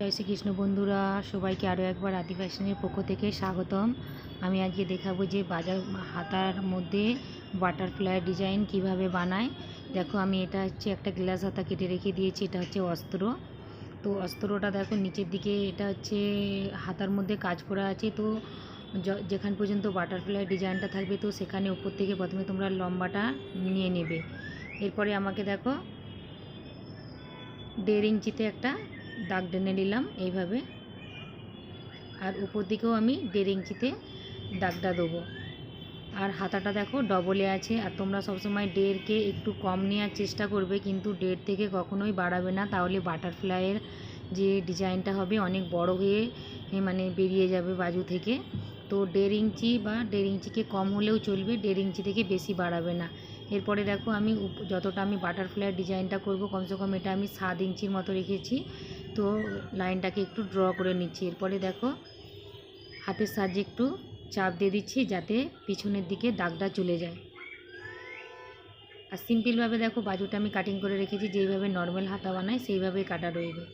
জয় শ্রীকৃষ্ণ বন্ধুরা, সবাইকে আরও একবার আদি ফ্যাশনের পক্ষ থেকে স্বাগতম। আমি আজকে দেখাবো যে বাজার হাতার মধ্যে বাটারফ্লাই ডিজাইন কীভাবে বানায়। দেখো, আমি এটা হচ্ছে একটা গ্লাস হাতা কেটে রেখে দিয়েছি, এটা হচ্ছে অস্ত্র। তো অস্ত্রটা দেখো, নিচের দিকে এটা হচ্ছে হাতার মধ্যে কাজ করা আছে। তো যেখান পর্যন্ত বাটারফ্লাই ডিজাইনটা থাকবে, তো সেখানে উপর থেকে প্রথমে তোমরা লম্বাটা নিয়ে নেবে। এরপরে আমাকে দেখো, দেড় ইঞ্চিতে একটা দাগ টেনে নিলাম এইভাবে। আর উপর দিকেও আমি দেড় ইঞ্চিতে দাগটা দেবো। আর হাতাটা দেখো ডবলে আছে। আর তোমরা সবসময় দেড়কে একটু কম নেওয়ার চেষ্টা করবে, কিন্তু দেড় থেকে কখনোই বাড়াবে না। তাহলে বাটারফ্লাইয়ের যে ডিজাইনটা হবে অনেক বড় হয়ে মানে বেরিয়ে যাবে বাজু থেকে। তো দেড় ইঞ্চি বা দেড় ইঞ্চিকে কম হলেও চলবে, দেড় ইঞ্চি থেকে বেশি বাড়াবে না। এরপরে দেখো আমি যতটা আমি বাটারফ্লাইয়ের ডিজাইনটা করব, কমসে কম এটা আমি সাত ইঞ্চির মতো রেখেছি। তো লাইনটাকে একটু ড্র করে নিচ্ছি। এরপরে দেখো, হাতের সাহায্যে একটু চাপ দিয়ে দিচ্ছি যাতে পিছনের দিকে দাগটা চলে যায়। আর সিম্পলভাবে দেখো, বাজুটা আমি কাটিং করে রেখেছি, যেইভাবে নর্মাল হাতা বানায় সেইভাবে কাটা রইবে।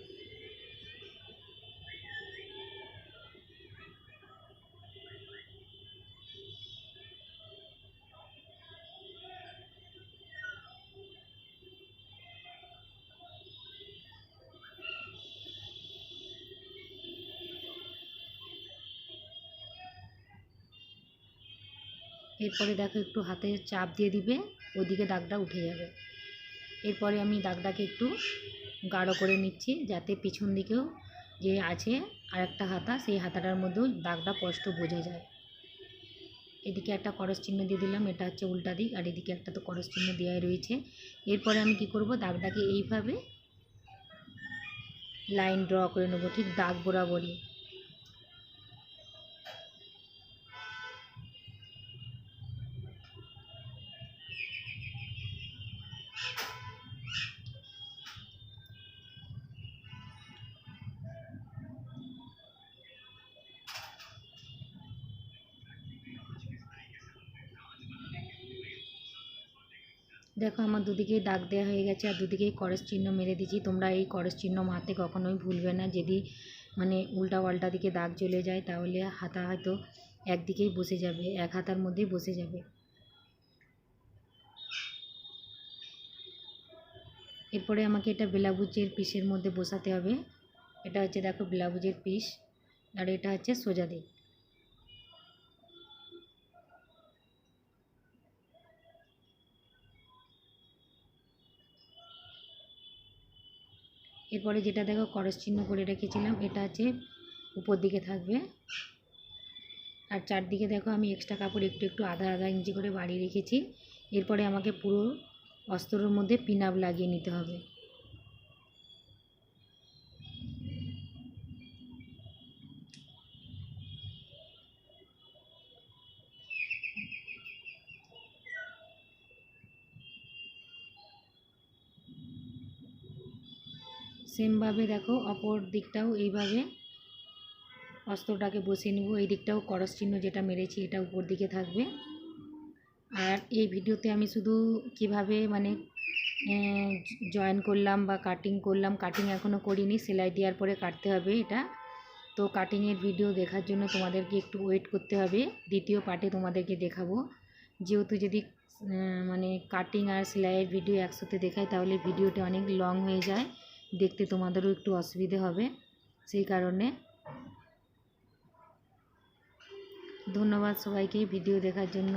এরপরে দেখো একটু হাতে চাপ দিয়ে দিবে ওইদিকে দাগটা উঠে যাবে। এরপরে আমি দাগটাকে একটু গাঢ় করে নিচ্ছি, যাতে পিছন দিকেও যে আছে আর একটা হাতা, সেই হাতাটার মধ্যেও দাগটা স্পষ্ট বোঝা যায়। এদিকে একটা করস চিহ্ন দিয়ে দিলাম, এটা হচ্ছে উল্টা দিক, আর এদিকে একটা তো করস চিহ্ন দেওয়াই রয়েছে। এরপরে আমি কি করব, দাগটাকে এইভাবে লাইন ড্র করে নেব, ঠিক দাগ বরাবরই। দেখো আমার দুদিকেই দাগ দেওয়া হয়ে গেছে আর দুদিকেই করস চিহ্ন মেরে দিয়েছি। তোমরা এই করস চিহ্ন মারতে কখনোই ভুলবে না। যদি মানে উল্টা পাল্টা দিকে দাগ চলে যায়, তাহলে হাতা হয়তো একদিকেই বসে যাবে, এক হাতার মধ্যেই বসে যাবে। এরপরে আমাকে এটা ব্লাউজের পিসের মধ্যে বসাতে হবে। এটা হচ্ছে, দেখো ব্লাউজের পিস। আর এটা হচ্ছে সোজা দিক। এরপরে যেটা দেখো করস চিহ্ন করে রেখেছিলাম, এটা আছে উপর দিকে থাকবে। আর চারদিকে দেখো আমি এক্সট্রা কাপড় একটু একটু আধা আধা ইঞ্চি করে বাড়িয়ে রেখেছি। এরপরে আমাকে পুরো অস্ত্রের মধ্যে পিন আপ লাগিয়ে নিতে হবে। সেমভাবে দেখো অপর দিকটাও এইভাবে অস্ত্রটাকে বসিয়ে নিব। এই দিকটাও করস চিহ্ন যেটা মেরেছি এটা উপর দিকে থাকবে। আর এই ভিডিওতে আমি শুধু কীভাবে মানে জয়েন করলাম বা কাটিং করলাম কাটিং এখনও করিনি, সেলাই দেওয়ার পরে কাটতে হবে এটা। তো কাটিংয়ের ভিডিও দেখার জন্য তোমাদেরকে একটু ওয়েট করতে হবে। দ্বিতীয় পার্টে তোমাদেরকে দেখাবো। যেহেতু যদি মানে কাটিং আর সেলাইয়ের ভিডিও একসাথে দেখাই, তাহলে ভিডিওটা অনেক লং হয়ে যায়। দেখতে তোমাদেরও একটু অসুবিধে হবে। সেই কারণে ধন্যবাদ সবাইকে ভিডিও দেখার জন্য।